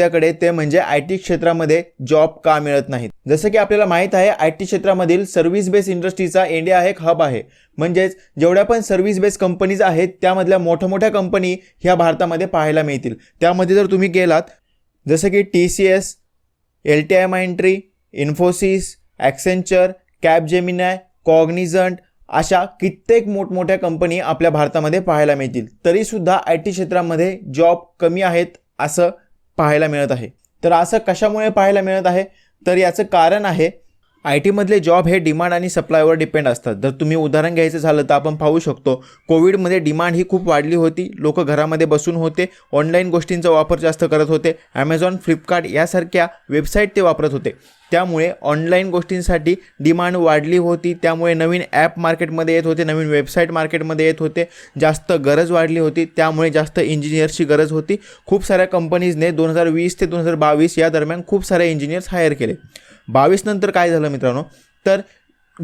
त्याकडे ते म्हणजे आय टी क्षेत्रामध्ये जॉब का मिळत नाहीत. जसं की आपल्याला माहीत आहे आय टी क्षेत्रामधील सर्व्हिस बेस इंडस्ट्रीचा इंडिया हा एक हब आहे. म्हणजेच जेवढ्या पण सर्व्हिस बेस कंपनीज आहेत त्यामधल्या मोठ्या मोठ्या कंपनी ह्या भारतामध्ये पाहायला मिळतील. त्यामध्ये जर तुम्ही गेलात जसं की T C S L T I Mindtree Infosys Accenture Capgemini Cognizant अशा कित्येक मोठमोठ्या कंपनी आपल्या भारतामध्ये पाहायला मिळतील. तरीसुद्धा आय टी क्षेत्रामध्ये जॉब कमी आहेत असं पाहायला मिळत आहे. तर असं कशामुळे पाहायला मिळत आहे? तर याचं कारण आहे आय टीमधले जॉब हे डिमांड आणि सप्लायवर डिपेंड असतात. जर तुम्ही उदाहरण घ्यायचं झालं तर आपण पाहू शकतो कोविडमध्ये डिमांड ही खूप वाढली होती. लोक घरामध्ये बसून होते ऑनलाईन गोष्टींचा वापर जास्त करत होते. ॲमेझॉन फ्लिपकार्ट यासारख्या वेबसाईट ते वापरत होते. त्यामुळे ऑनलाईन गोष्टींसाठी डिमांड वाढली होती. त्यामुळे नवीन ॲप मार्केटमध्ये येत होते नवीन वेबसाईट मार्केटमध्ये येत होते. जास्त गरज वाढली होती. त्यामुळे जास्त इंजिनियर्सची गरज होती. खूप साऱ्या कंपनीजने दोन हजार वीस ते दोन हजार बावीस या दरम्यान खूप सारे इंजिनियर्स हायर केले. बावीस नंतर काय झालं मित्रांनो? तर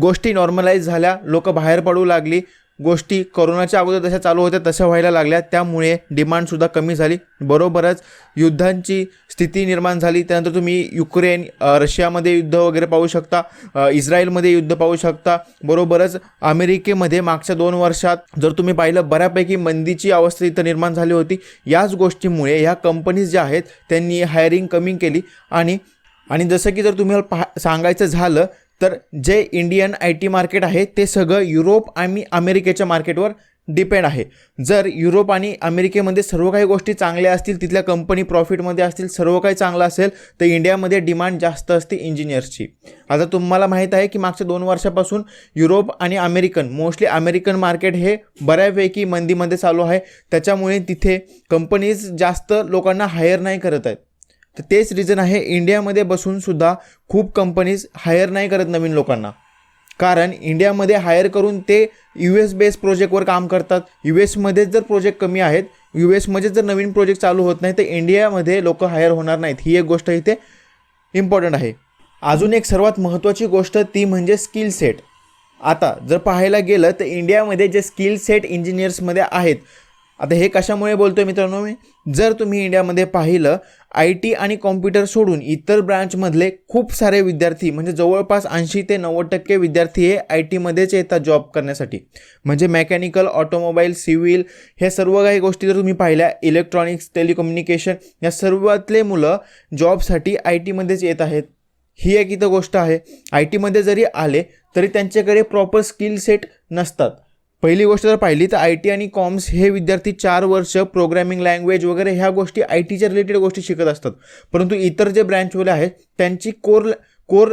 गोष्टी नॉर्मलाईज झाल्या. लोक बाहेर पडू लागली. गोष्टी कोरोनाच्या अगोदर जशा चालू होत्या तशा व्हायला लागल्या. त्यामुळे डिमांडसुद्धा कमी झाली. बरोबरच युद्धांची स्थिती निर्माण झाली. त्यानंतर तुम्ही युक्रेन रशियामध्ये युद्ध वगैरे पाहू शकता. इस्रायलमध्ये युद्ध पाहू शकता. बरोबरच अमेरिकेमध्ये मागच्या दोन वर्षात जर तुम्ही पाहिलं बऱ्यापैकी मंदीची अवस्था इथं निर्माण झाली होती. याच गोष्टीमुळे ह्या कंपनीज ज्या आहेत त्यांनी हायरिंग कमी केली. आणि आणि जसं की जर तुम्हाला पहा सांगायचं झालं तर जे इंडियन आय टी मार्केट आहे ते सगळं युरोप आणि अमेरिकेच्या मार्केटवर डिपेंड आहे. जर युरोप आणि अमेरिकेमध्ये सर्व काही गोष्टी चांगल्या असतील तिथल्या कंपनी प्रॉफिटमध्ये असतील सर्व काही चांगलं असेल तर इंडियामध्ये डिमांड जास्त असते इंजिनियर्सची आता तुम्हाला माहीत आहे की मागच्या दोन वर्षापासून युरोप आणि अमेरिकन मोस्टली अमेरिकन मार्केट हे बऱ्यापैकी मंदीमध्ये चालू आहे. त्याच्यामुळे तिथे कंपनीज जास्त लोकांना हायर नाही करत आहेत. तर तेच रिझन आहे. इंडियामध्ये बसूनसुद्धा खूप कंपनीज हायर नाही करत नवीन लोकांना. कारण इंडियामध्ये हायर करून ते यू एस बेस प्रोजेक्टवर काम करतात. यू एसमध्येच जर प्रोजेक्ट कमी आहेत यू एसमध्येच जर नवीन प्रोजेक्ट चालू होत नाही तर इंडियामध्ये लोक हायर होणार नाहीत. ही एक गोष्ट इथे इम्पॉर्टंट आहे. अजून एक सर्वात महत्त्वाची गोष्ट ती म्हणजे स्किल सेट आता जर पाहायला गेलं तर इंडियामध्ये जे स्किल सेट इंजिनियर्समध्ये आहेत आता हे कशामुळे बोलतोय मित्रांनो मी? जर तुम्ही इंडियामध्ये पाहिलं आय टी आणि कॉम्प्युटर सोडून इतर ब्रांचमधले खूप सारे विद्यार्थी म्हणजे जवळपास ऐंशी ते नव्वद टक्के विद्यार्थी हे आय टीमध्येच येतात जॉब करण्यासाठी. म्हणजे मेकॅनिकल ऑटोमोबाईल सिव्हिल हे सर्व काही गोष्टी जर तुम्ही पाहिल्या इलेक्ट्रॉनिक्स टेलिकम्युनिकेशन या सर्वातले मुलं जॉबसाठी आय टीमध्येच येत आहेत. ही एक इथं गोष्ट आहे. आय टीमध्ये जरी आले तरी त्यांच्याकडे प्रॉपर स्किल सेट नसतात. पहिली गोष्ट जर पाहिली तर आय टी आणि कॉम्स हे विद्यार्थी चार वर्ष प्रोग्रॅमिंग लँग्वेज वगैरे ह्या गोष्टी आय टीच्या रिलेटेड गोष्टी शिकत असतात. परंतु इतर जे ब्रँचवाले आहेत त्यांची कोर कोर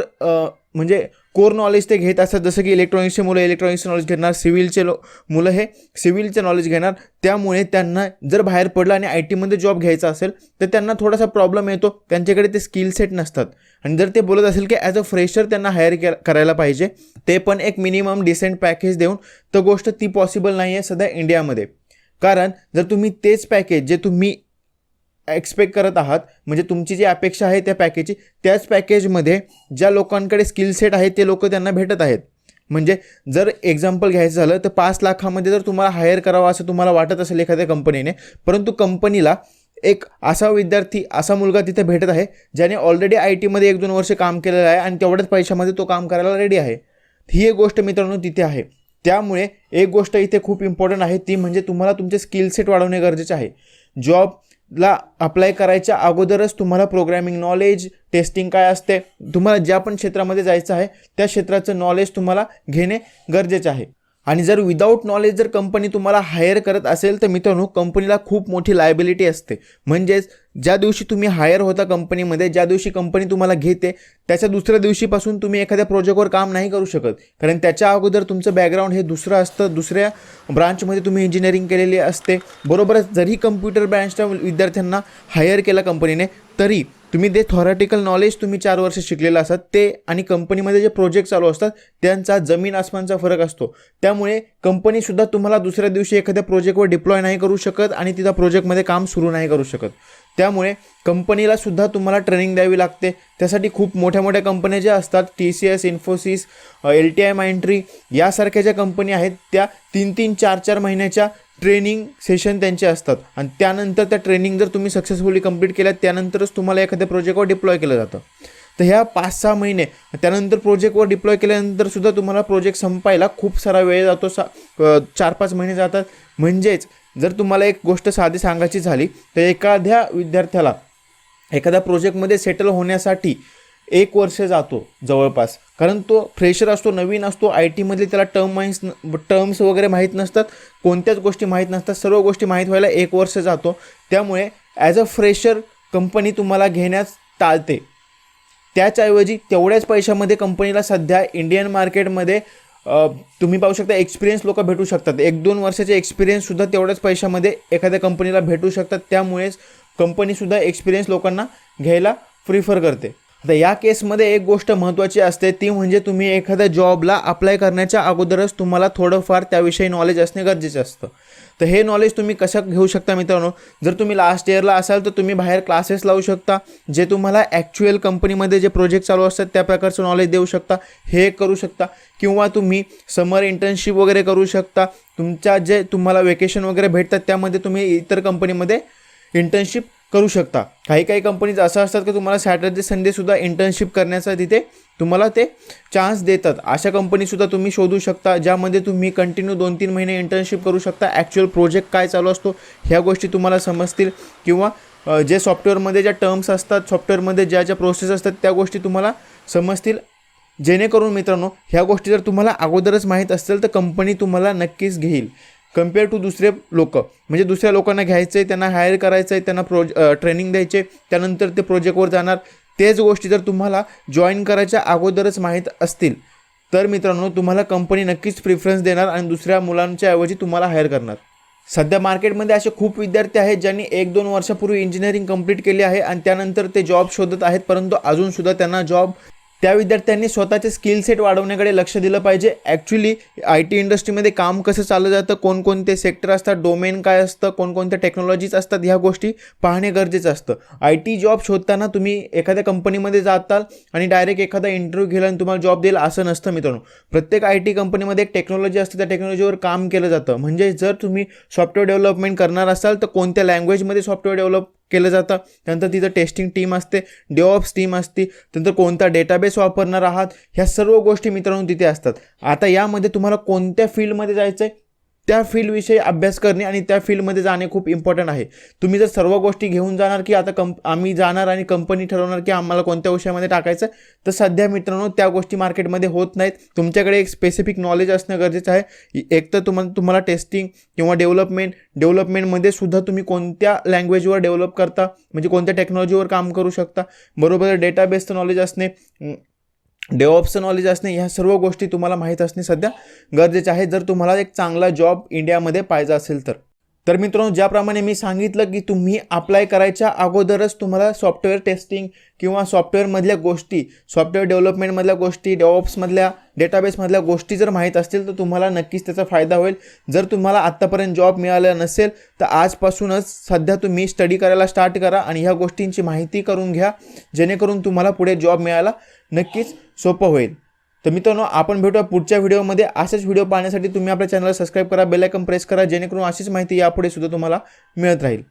म्हणजे कोर नॉलेज ते घेत असतात. जसं की इलेक्ट्रॉनिक्सचे मुलं इलेक्ट्रॉनिक्सचे नॉलेज घेणार सिव्हिलचे लो मुलं हे सिव्हिलचे नॉलेज घेणार. त्यामुळे त्यांना जर बाहेर पडलं आणि आय टीमध्ये जॉब घ्यायचा असेल तर त्यांना थोडासा प्रॉब्लेम येतो. त्यांच्याकडे ते स्किल सेट नसतात. आणि जर ते बोलत असेल की ॲज अ फ्रेशर त्यांना हायर करायला पाहिजे ते पण एक मिनिमम डिसेंट पॅकेज देऊन तर गोष्ट ती पॉसिबल नाही आहे सध्या इंडियामध्ये कारण जर तुम्ही तेच पॅकेज जे तुम्ही एक्सपेक्ट करत आहात म्हणजे तुमची जी अपेक्षा आहे त्या पॅकेजची त्याच पॅकेजमध्ये ज्या लोकांकडे स्किल सेट आहे ते लोक त्यांना भेटत आहेत. म्हणजे जर एक्झाम्पल घ्यायचं झालं तर पाच लाखामध्ये जर तुम्हाला हायर करावं असं तुम्हाला वाटत असेल एखाद्या कंपनीने परंतु कंपनीला एक असा विद्यार्थी असा मुलगा तिथे भेटत आहे ज्याने ऑलरेडी आय टीमध्ये एक दोन वर्ष काम केलेलं आहे आणि तेवढ्याच पैशामध्ये तो काम करायला रेडी आहे. ही एक गोष्ट मित्रांनो तिथे आहे. त्यामुळे एक गोष्ट इथे खूप इम्पॉर्टंट आहे ती म्हणजे तुम्हाला तुमचे स्किल सेट वाढवणे गरजेचे आहे. जॉब ला अप्लाय करायच्या अगोदरच तुम्हाला प्रोग्रॅमिंग नॉलेज टेस्टिंग काय असते तुम्हाला ज्या पण क्षेत्रामध्ये जायचं आहे त्या क्षेत्राचं नॉलेज तुम्हाला घेणे गरजेचे आहे. आणि जर विदाऊट नॉलेज जर कंपनी तुम्हाला हायर करत असेल तर मित्रांनो कंपनीला खूप मोठी लायबिलिटी असते. म्हणजेच ज्या दिवशी तुम्ही हायर होता कंपनीमध्ये ज्या दिवशी कंपनी तुम्हाला घेते त्याच्या दुसऱ्या दिवशीपासून तुम्ही एखाद्या प्रोजेक्टवर काम नाही करू शकत. कारण त्याच्या अगोदर तुमचं बॅकग्राऊंड हे दुसरं असतं दुसऱ्या ब्रांचमध्ये तुम्ही इंजिनिअरिंग केलेली असते. बरोबरच जरी कम्प्युटर ब्रँचच्या विद्यार्थ्यांना हायर केला कंपनीने तरी तुम्ही ते थॉरॅटिकल नॉलेज तुम्ही चार वर्ष शिकलेलं असतात ते आणि कंपनीमध्ये जे प्रोजेक्ट चालू असतात त्यांचा जमीन आसमानचा फरक असतो. त्यामुळे कंपनीसुद्धा तुम्हाला दुसऱ्या दिवशी एखाद्या प्रोजेक्टवर डिप्लॉय नाही करू शकत आणि तिथं प्रोजेक्टमध्ये काम सुरू नाही करू शकत. त्यामुळे कंपनीला सुद्धा तुम्हाला ट्रेनिंग द्यावी लागते. त्यासाठी खूप मोठ्या मोठ्या कंपन्या ज्या असतात T C S Infosys L T I Mindtree यासारख्या ज्या कंपनी आहेत त्या तीन तीन चार चार महिन्याच्या ट्रेनिंग सेशन त्यांचे असतात. आणि त्यानंतर त्या ट्रेनिंग जर तुम्ही सक्सेसफुली कंप्लीट केल्या त्यानंतरच तुम्हाला एखाद्या प्रोजेक्टवर डिप्लॉय केलं जातं. तर ह्या पाच सहा महिने त्यानंतर प्रोजेक्टवर डिप्लॉय केल्यानंतर सुद्धा तुम्हाला प्रोजेक्ट संपायला खूप सारा वेळ जातो. सा चार पाच महिने जातात. म्हणजेच जर तुम्हाला एक गोष्ट साधी सांगायची झाली तर एखाद्या विद्यार्थ्याला एखाद्या प्रोजेक्टमध्ये सेटल होण्यासाठी एक वर्ष जातो जवळपास. कारण तो फ्रेशर असतो नवीन असतो आय टीमधले त्याला टर्म माहीस टर्म्स वगैरे माहीत नसतात कोणत्याच गोष्टी माहीत नसतात सर्व गोष्टी माहीत व्हायला एक वर्ष जातो. त्यामुळे ॲज अ फ्रेशर कंपनी तुम्हाला घेण्यास टाळते. त्याच्याऐवजी तेवढ्याच पैशामध्ये कंपनीला सध्या इंडियन मार्केटमध्ये तुम्ही पाहू शकता एक्सपिरियन्स लोक भेटू शकतात. एक दोन वर्षाचे एक्सपिरियन्ससुद्धा तेवढ्याच पैशामध्ये एखाद्या कंपनीला भेटू शकतात. त्यामुळेच कंपनीसुद्धा एक्सपिरियन्स लोकांना घ्यायला प्रिफर करते. आता या केसमध्ये एक गोष्ट महत्त्वाची असते ती म्हणजे तुम्ही एखाद्या जॉबला अप्लाय करण्याच्या अगोदरच तुम्हाला थोडंफार त्याविषयी नॉलेज असणे गरजेचं असतं. तर हे नॉलेज तुम्ही कसं घेऊ शकता मित्रांनो? जर तुम्ही लास्ट इयरला असाल तर तुम्ही बाहेर क्लासेस लावू शकता जे तुम्हाला ॲक्च्युअल कंपनीमध्ये जे प्रोजेक्ट चालू असतात त्या प्रकारचं नॉलेज देऊ शकता हे करू शकता. किंवा तुम्ही समर इंटर्नशिप वगैरे करू शकता तुमच्या जे तुम्हाला वेकेशन वगैरे भेटतात त्यामध्ये तुम्ही इतर कंपनीमध्ये इंटर्नशिप करू शकता. काही काही कंपनीज असं असतात की तुम्हाला सॅटर्डे संडेसुद्धा इंटर्नशिप करण्याचा तिथे तुम्हाला ते चान्स देतात. अशा कंपनीसुद्धा तुम्ही शोधू शकता ज्यामध्ये तुम्ही कंटिन्यू दोन तीन महिने इंटर्नशिप करू शकता. ॲक्च्युअल प्रोजेक्ट काय चालू असतो ह्या गोष्टी तुम्हाला समजतील. किंवा जे सॉफ्टवेअरमध्ये ज्या टर्म्स असतात सॉफ्टवेअरमध्ये ज्या ज्या प्रोसेस असतात त्या गोष्टी तुम्हाला समजतील. जेणेकरून मित्रांनो ह्या गोष्टी जर तुम्हाला अगोदरच माहीत असेल तर कंपनी तुम्हाला नक्कीच घेईल. कंपेअर टू दुसरे लोक. म्हणजे दुसऱ्या लोकांना घ्यायचं आहे त्यांना हायर करायचं आहे त्यांना प्रोज ट्रेनिंग द्यायचे त्यानंतर ते प्रोजेक्टवर जाणार. तेच गोष्टी जर तुम्हाला जॉईन करायच्या अगोदरच माहीत असतील तर मित्रांनो तुम्हाला कंपनी नक्कीच प्रिफरन्स देणार आणि दुसऱ्या मुलांच्या ऐवजी तुम्हाला हायर करणार. सध्या मार्केटमध्ये असे खूप विद्यार्थी आहेत ज्यांनी एक दोन वर्षापूर्वी इंजिनिअरिंग कंप्लीट केली आहे आणि त्यानंतर ते जॉब शोधत आहेत परंतु अजूनसुद्धा त्यांना जॉब त्या विद्यार्थ्यांनी स्वतःचे स्किल सेट वाढवण्याकडे लक्ष दिलं पाहिजे. ॲक्च्युली आय टी इंडस्ट्रीमध्ये काम कसं चाललं जातं कोणकोणते सेक्टर असतात डोमेन काय असतं कोणकोणत्या टेक्नॉलॉजीज असतात ह्या गोष्टी पाहणे गरजेचं असतं. आय टी जॉब शोधताना तुम्ही एखाद्या कंपनीमध्ये जाताल आणि डायरेक्ट एखादा इंटरव्ह्यू घेला आणि तुम्हाला जॉब देईल असं नसतं मित्रांनो. प्रत्येक आय टी कंपनीमध्ये एक टेक्नॉलॉजी असते त्या टेक्नॉलॉजीवर काम केलं जातं. म्हणजे जर तुम्ही सॉफ्टवेअर डेव्हलपमेंट करणार असाल तर कोणत्या लँग्वेजमध्ये सॉफ्टवेअर डेव्हलप केलं जातं? त्यानंतर तिथं टेस्टिंग टीम असते डेऑप्स टीम असते त्यानंतर कोणता डेटाबेस वापरणार आहात? ह्या सर्व गोष्टी मित्रांनो तिथे असतात. आता यामध्ये तुम्हाला कोणत्या फील्डमध्ये जायचं आहे त्या फील्डविषयी अभ्यास करणे आणि त्या फील्डमध्ये जाणे खूप इम्पॉर्टंट आहे. तुम्ही जर सर्व गोष्टी घेऊन जाणार की आता कंप आम्ही जाणार आणि कंपनी ठरवणार की आम्हाला कोणत्या विषयामध्ये टाकायचं तर सध्या मित्रांनो त्या गोष्टी मार्केटमध्ये होत नाहीत. तुमच्याकडे एक स्पेसिफिक नॉलेज असणं गरजेचं आहे. एक तर तुम्हाला तुम्हाला टेस्टिंग किंवा डेव्हलपमेंट डेव्हलपमेंटमध्ये सुद्धा तुम्ही कोणत्या लँग्वेजवर डेव्हलप करता म्हणजे कोणत्या टेक्नॉलॉजीवर काम करू शकता. बरोबर डेटाबेसचं नॉलेज असणे डेव्हॉप्सचं नॉलेज असणे ह्या सर्व गोष्टी तुम्हाला माहीत असणे सध्या गरजेचे आहे. जर तुम्हाला एक चांगला जॉब इंडियामध्ये पाहिजे असेल तर. तर मित्रांनो ज्याप्रमाणे मी सांगितलं की तुम्ही अप्लाय करायच्या अगोदरच तुम्हाला सॉफ्टवेअर टेस्टिंग किंवा सॉफ्टवेअरमधल्या गोष्टी सॉफ्टवेअर डेव्हलपमेंटमधल्या गोष्टी डेव्हॉप्समधल्या डेटाबेसमधल्या गोष्टी जर माहीत असतील तर तुम्हाला नक्कीच त्याचा फायदा होईल. जर तुम्हाला आत्तापर्यंत जॉब मिळाला नसेल तर आजपासूनच सध्या तुम्ही स्टडी करायला स्टार्ट करा आणि ह्या गोष्टींची माहिती करून घ्या जेणेकरून तुम्हाला पुढे जॉब मिळायला नक्कीच सोपं होईल. तर मित्रांनो आपण भेटूया पुढच्या व्हिडिओमध्ये. असेच व्हिडिओ पाहण्यासाठी तुम्ही आपल्या चॅनलला सबस्क्राईब करा बेलायकन प्रेस करा जेणेकरून अशीच माहिती यापुढे सुद्धा तुम्हाला मिळत राहील.